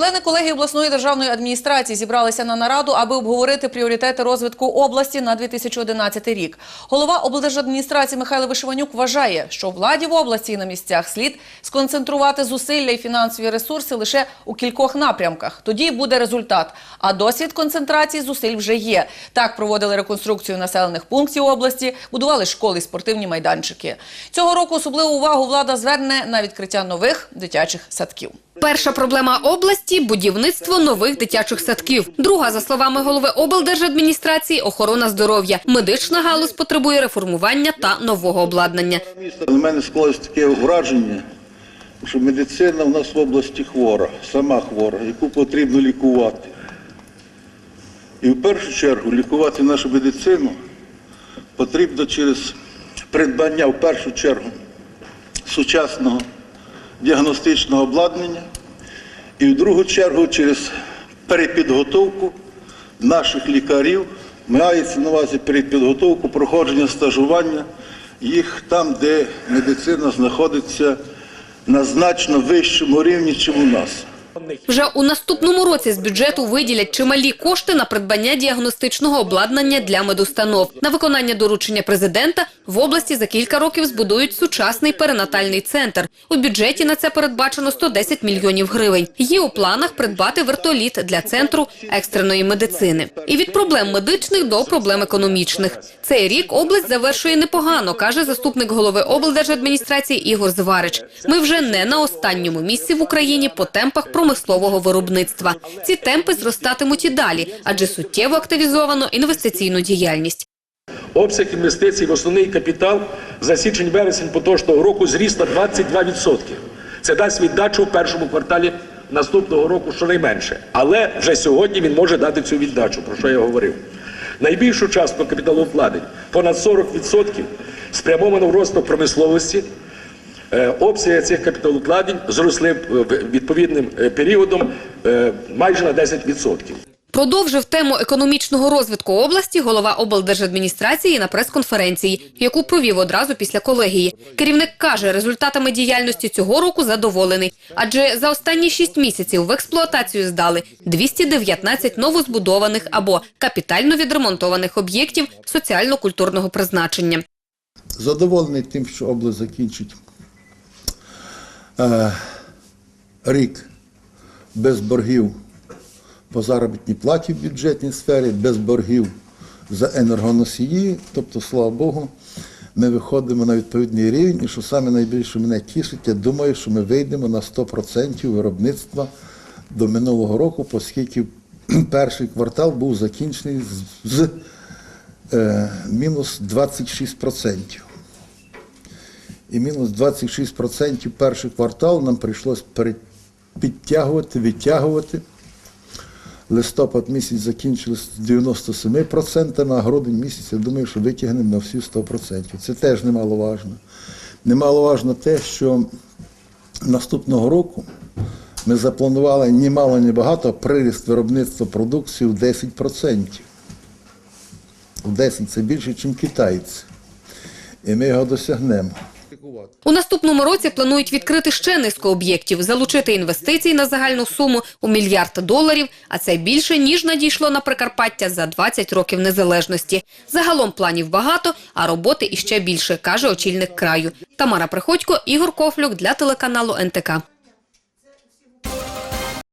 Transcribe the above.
Члени колегії обласної державної адміністрації зібралися на нараду, аби обговорити пріоритети розвитку області на 2011 рік. Голова облдержадміністрації Михайло Вишиванюк вважає, що владі в області і на місцях слід сконцентрувати зусилля і фінансові ресурси лише у кількох напрямках. Тоді буде результат. А досвід концентрації зусиль вже є. Так проводили реконструкцію населених пунктів області, будували школи спортивні майданчики. Цього року особливу увагу влада зверне на відкриття нових дитячих садків. Перша проблема області – будівництво нових дитячих садків. Друга, за словами голови облдержадміністрації, охорона здоров'я. Медична галузь потребує реформування та нового обладнання. У мене склалось таке враження, що медицина в нас в області хвора, сама хвора, яку потрібно лікувати. І в першу чергу лікувати нашу медицину потрібно через придбання в першу чергу сучасного діагностичного обладнання і в другу чергу через перепідготовку наших лікарів, мається на увазі перепідготовку, проходження стажування їх там, де медицина знаходиться на значно вищому рівні, ніж у нас. Вже у наступному році з бюджету виділять чималі кошти на придбання діагностичного обладнання для медустанов. На виконання доручення президента в області за кілька років збудують сучасний перинатальний центр. У бюджеті на це передбачено 110 мільйонів гривень. Є у планах придбати вертоліт для центру екстреної медицини. І від проблем медичних до проблем економічних. Цей рік область завершує непогано, каже заступник голови облдержадміністрації Ігор Зварич. Ми вже не на останньому місці в Україні по темпах промислового виробництва. Ці темпи зростатимуть і далі, адже суттєво активізовано інвестиційну діяльність. Обсяг інвестицій в основний капітал за січень-вересень поточного року зріс на 22%. Це дасть віддачу в першому кварталі наступного року щонайменше. Але вже сьогодні він може дати цю віддачу, про що я говорив. Найбільшу частку капіталовкладень, понад 40%, спрямовано в розвиток промисловості. Е, Обсяги цих капіталовкладень зросли е, відповідним е, періодом майже на 10%. Продовжив тему економічного розвитку області голова облдержадміністрації на прес-конференції, яку провів одразу після колегії. Керівник каже, результатами діяльності цього року задоволений, адже за останні шість місяців в експлуатацію здали 219 новозбудованих або капітально відремонтованих об'єктів соціально-культурного призначення. задоволений тим, що область закінчить е, рік без боргів по заробітній платі в бюджетній сфері, без боргів за енергоносії. Тобто, слава Богу, ми виходимо на відповідний рівень. І що саме найбільше мене тішить, я думаю, що ми вийдемо на 100% виробництва до минулого року, оскільки перший квартал був закінчений з, з е, мінус 26%. І мінус 26% перший квартал нам прийшлось підтягувати, відтягувати. Листопад місяць закінчився з 97%, а грудень місяць, я думаю, що витягнемо на всі 100%. Це теж немаловажно. Немаловажно те, що наступного року ми запланували ні мало, ні багато приріст виробництва продукції в 10%. В 10% це більше, ніж китайці. І ми його досягнемо. У наступному році планують відкрити ще низку об'єктів, залучити інвестицій на загальну суму у мільярд доларів, а це більше, ніж надійшло на Прикарпаття за 20 років незалежності. Загалом планів багато, а роботи іще більше, каже очільник краю. Тамара Приходько, Ігор Кофлюк для телеканалу НТК.